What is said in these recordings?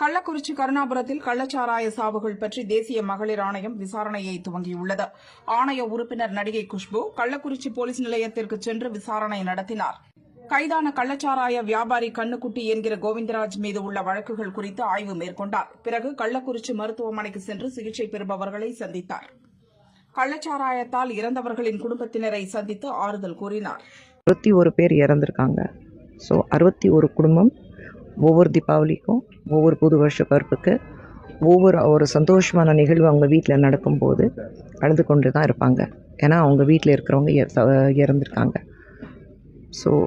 கள்ளக்குறிச்சி கருணாபுரத்தில் கள்ளச்சாராய சாவுகள் பற்றி தேசிய மகளிர் ஆணையம் விசாரணையை துவங்கியுள்ளது. ஆணைய உறுப்பினர் நடிகை குஷ்பு கள்ளக்குறிச்சி போலீஸ் நிலையத்திற்கு சென்று விசாரணை நடத்தினார். கைதான கள்ளச்சாராய வியாபாரி கண்ணுக்குட்டி என்கிற கோவிந்தராஜ் மீது உள்ள வழக்குகள் குறித்து ஆய்வு மேற்கொண்டார். பிறகு கள்ளக்குறிச்சி மருத்துவமனைக்கு சென்று சிகிச்சை பெறுபவர்களை சந்தித்தார். கள்ளச்சாராயத்தால் இறந்தவர்களின் குடும்பத்தினரை சந்தித்து ஆறுதல் கூறினார். அறுபத்தி ஒரு பேர் இறந்திருக்காங்க. ஸோ அறுபத்தி ஒரு குடும்பம் ஒவ்வொரு தீபாவளிக்கும் ஒவ்வொரு புது வருஷ பிறப்புக்கு ஒவ்வொரு ஒரு சந்தோஷமான நிகழ்வு அவங்க வீட்டில் நடக்கும்போது அழுது கொண்டு தான் இருப்பாங்க. ஏன்னா அவங்க வீட்டில் இருக்கிறவங்க ச- இறந்துருக்காங்க. ஸோ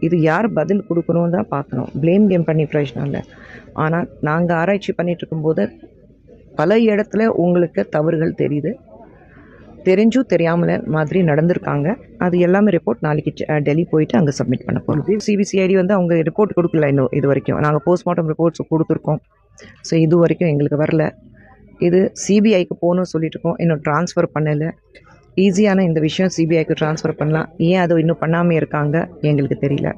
இது யார் பதில் கொடுக்கணும்னு தான் பார்க்கணும். ப்ளேம் கேம் பண்ணி பிரச்சனை இல்லை. ஆனால் நாங்கள் ஆராய்ச்சி பண்ணிகிட்டு இருக்கும்போது பல இடத்துல உங்களுக்கு தவறுகள் தெரியுது. தெரிஞ்சும் தெரியாமல மாதிரி நடந்திருக்காங்க. அது எல்லாமே ரிப்போர்ட் நாளைக்கு டெல்லி போயிட்டு அங்கே சப்மிட் பண்ண போகிறோம் சிபிசிஐடி வந்து அவங்க ரிப்போர்ட் கொடுக்கல இன்னும் இது வரைக்கும். நாங்கள் போஸ்ட்மார்ட்டம் ரிப்போர்ட்ஸ் கொடுத்துருக்கோம். ஸோ இது வரைக்கும் எங்களுக்கு வரல. இது சிபிஐக்கு போகணும்னு சொல்லிட்டு இருக்கோம். இன்னும் ட்ரான்ஸ்ஃபர் பண்ணலை. ஈஸியான இந்த விஷயம் சிபிஐக்கு ட்ரான்ஸ்ஃபர் பண்ணலாம். ஏன் அதை இன்னும் பண்ணாமல் இருக்காங்க எங்களுக்கு தெரியல.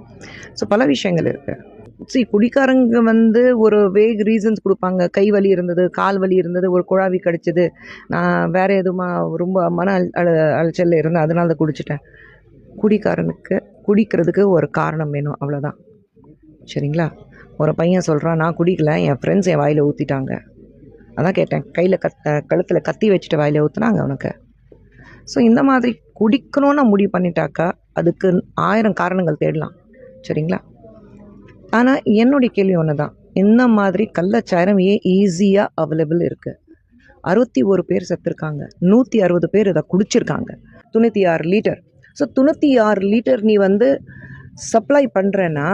ஸோ பல விஷயங்கள் இருக்குது சரி குடிக்காரங்க வந்து ஒரு வேக் ரீசன்ஸ் கொடுப்பாங்க. கை வலி இருந்தது கால் வலி இருந்தது ஒரு குழாவி கடிச்சது. நான் வேறு எதுவுமா ரொம்ப மன அல் அல அலைச்சலில் இருந்தேன். அதனால தான் குடிச்சிட்டேன். குடிக்காரனுக்கு குடிக்கிறதுக்கு ஒரு காரணம் வேணும். அவ்வளோதான் சரிங்களா? ஒரு பையன் சொல்கிறான் நான் குடிக்கல. என் ஃப்ரெண்ட்ஸ் என் வாயில் ஊற்றிட்டாங்க அதான் கேட்டேன். கையில் கத் கழுத்தில் கத்தி வச்சுட்டு வாயில் ஊற்றுனாங்க அவனுக்கு. ஸோ இந்த மாதிரி குடிக்கணும்னு முடிவு பண்ணிட்டாக்கா அதுக்கு ஆயிரம் காரணங்கள் தேடலாம். சரிங்களா? ஆனால் என்னுடைய கேள்வி ஒன்று தான் இந்த மாதிரி கள்ளச்சாரம் ஏன் ஈஸியாக அவைலபிள் இருக்குது அறுபத்தி ஒரு பேர் செத்துருக்காங்க. நூற்றி அறுபது பேர் இதை குடிச்சிருக்காங்க. தொண்ணூற்றி ஆறு லிட்டர் ஸோ தொண்ணூற்றி ஆறு லிட்டர் நீ வந்து சப்ளை பண்ணுறேன்னா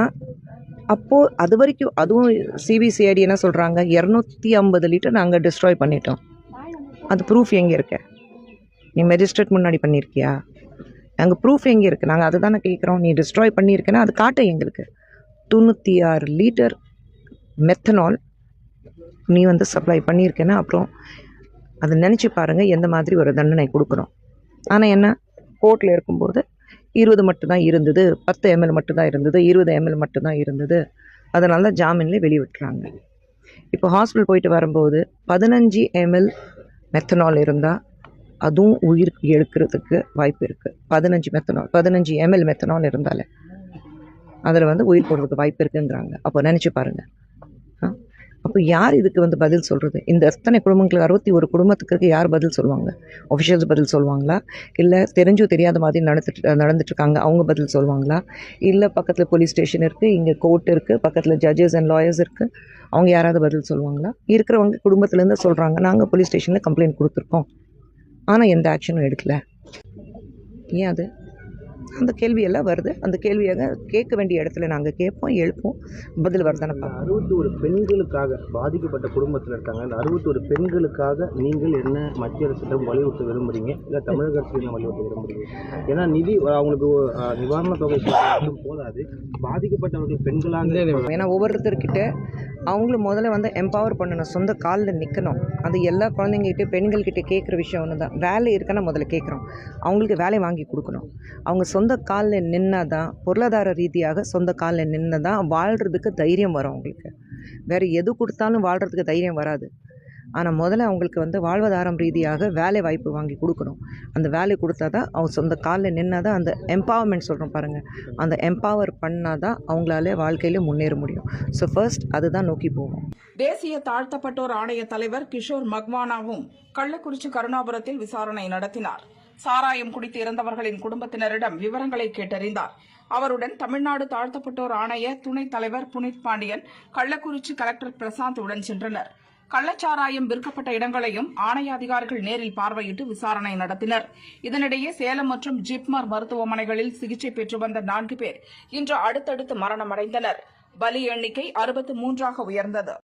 அப்போது அது வரைக்கும் அதுவும் சிபிசிஐடி என்ன சொல்கிறாங்க இரநூத்தி ஐம்பது லிட்டர் நாங்கள் டிஸ்ட்ராய் பண்ணிட்டோம். அது ப்ரூஃப் எங்கே இருக்க? நீ மெஜிஸ்ட்ரேட் முன்னாடி பண்ணியிருக்கியா அங்கே ப்ரூஃப் எங்கே இருக்குது நாங்கள் அதை தானே கேட்குறோம் நீ டிஸ்ட்ராய் பண்ணியிருக்கேன்னா அது காட்ட எங்களுக்கு. தொண்ணூற்றி ஆறு லிட்டர் மெத்தனால் நீ வந்து சப்ளை பண்ணியிருக்கேன்னா அப்புறம் அதை நினச்சி பாருங்கள் எந்த மாதிரி ஒரு தண்டனை கொடுக்குறோம். ஆனால் என்ன? கோர்ட்டில் இருக்கும்போது இருபது மட்டும்தான் இருந்தது பத்து எம்எல் மட்டும்தான் இருந்தது இருபது எம்எல் மட்டும்தான் இருந்தது. அதனால ஜாமீன்லேயே வெளிவிட்டுறாங்க இப்போ ஹாஸ்பிட்டல் போயிட்டு வரும்போது பதினஞ்சு எம்எல் மெத்தனால் இருந்தால் அதுவும் உயிர் எடுக்கிறதுக்கு வாய்ப்பு இருக்குது பதினஞ்சு மெத்தனால் பதினஞ்சு எம்எல் மெத்தனால் இருந்தாலே. அதில் வந்து உயிர் போடுறதுக்கு வாய்ப்பு இருக்குங்கிறாங்க. அப்போ நினச்சி பாருங்கள் அப்போ யார் இதுக்கு வந்து பதில் சொல்கிறது இந்த எத்தனை குடும்பங்களுக்கு அறுபத்தி ஒரு குடும்பத்துக்கு யார் பதில் சொல்லுவாங்க? ஒஃபிஷியல்ஸ் பதில் சொல்லுவாங்களா? இல்லை தெரிஞ்சோ தெரியாத மாதிரி நடந்துட்டு நடந்துட்டுருக்காங்க அவங்க பதில் சொல்லுவாங்களா? இல்லை பக்கத்தில் போலீஸ் ஸ்டேஷன் இருக்குது இங்கே கோர்ட் இருக்குது பக்கத்தில் ஜட்ஜஸ் அண்ட் லாயர்ஸ் இருக்குது அவங்க யாராவது பதில் சொல்லுவாங்களா? இருக்கிறவங்க குடும்பத்துலேருந்து சொல்கிறாங்க நாங்கள் போலீஸ் ஸ்டேஷனில் கம்ப்ளைண்ட் கொடுத்துருக்கோம். ஆனால் எந்த ஆக்ஷனும் எடுக்கலை. ஏன் அது? அந்த கேள்வியெல்லாம் வருது. அந்த கேள்வியாக கேட்க வேண்டிய இடத்துல நாங்கள் கேட்போம் எழுப்போம் பதில் வருதானே பார்ப்போம். அறுபத்தி ஒரு பெண்களுக்காக பாதிக்கப்பட்ட குடும்பத்தில் இருக்காங்க. அந்த அறுபத்தி ஒரு பெண்களுக்காக நீங்கள் என்ன மத்திய அரசிடம் வலியுறுத்த விரும்புறீங்க? இல்லை தமிழக அரசு என்ன வலியுறுத்த விரும்புறீங்க? ஏன்னா நிதி அவங்களுக்கு நிவாரண தொகை போதாது. பாதிக்கப்பட்டவர்கள் பெண்களாக ஏன்னா ஒவ்வொருத்தர்கிட்ட அவங்களும் முதல்ல வந்து எம்பவர் பண்ணணும். சொந்த காலில் நிற்கணும் அது எல்லா குழந்தைங்ககிட்ட பெண்கள்கிட்ட கேட்குற விஷயம் ஒன்று தான் வேலை இருக்குன்னா முதல்ல கேட்குறோம் அவங்களுக்கு வேலை வாங்கி கொடுக்கணும். அவங்க சொந்த காலில் நின்னால் தான் பொருளாதார ரீதியாக சொந்த காலில் நின்று தான் வாழ்கிறதுக்கு தைரியம் வரும் அவங்களுக்கு வேறு எது கொடுத்தாலும் வாழ்கிறதுக்கு தைரியம் வராது. ஆனால் முதல்ல அவங்களுக்கு வந்து வாழ்வாதாரம் ரீதியாக வேலை வாய்ப்பு வாங்கி கொடுக்கணும். அந்த வேலை கொடுத்தா தான் அவங்க சொந்த காலில் நின்னால் தான் அந்த எம்பவர்மெண்ட் சொல்கிறோம் பாருங்கள் அந்த எம்பவர் பண்ணால் தான் அவங்களால வாழ்க்கையில் முன்னேற முடியும். ஸோ ஃபர்ஸ்ட் அதுதான் நோக்கி போவோம். தேசிய தாழ்த்தப்பட்டோர் ஆணைய தலைவர் கிஷோர் மக்வானாவும் கள்ளக்குறிச்சி கருணாபுரத்தில் விசாரணை நடத்தினார். சாராயம் குடித்து இறந்தவர்களின் குடும்பத்தினரிடம் விவரங்களை கேட்டறிந்தார். அவருடன் தமிழ்நாடு தாழ்த்தப்பட்டோர் ஆணைய துணைத் தலைவர் புனித் பாண்டியன் கள்ளக்குறிச்சி கலெக்டர் பிரசாந்த் உடன் சென்றனர். கள்ளச்சாராயம் விற்கப்பட்ட இடங்களையும் ஆணைய அதிகாரிகள் நேரில் பார்வையிட்டு விசாரணை நடத்தினர். இதனிடையே சேலம் மற்றும் ஜிப்மர் மருத்துவமனைகளில் சிகிச்சை பெற்று வந்த நான்கு பேர் இன்று அடுத்தடுத்து மரணமடைந்தனர். பலி எண்ணிக்கை அறுபத்து மூன்றாக உயர்ந்தது.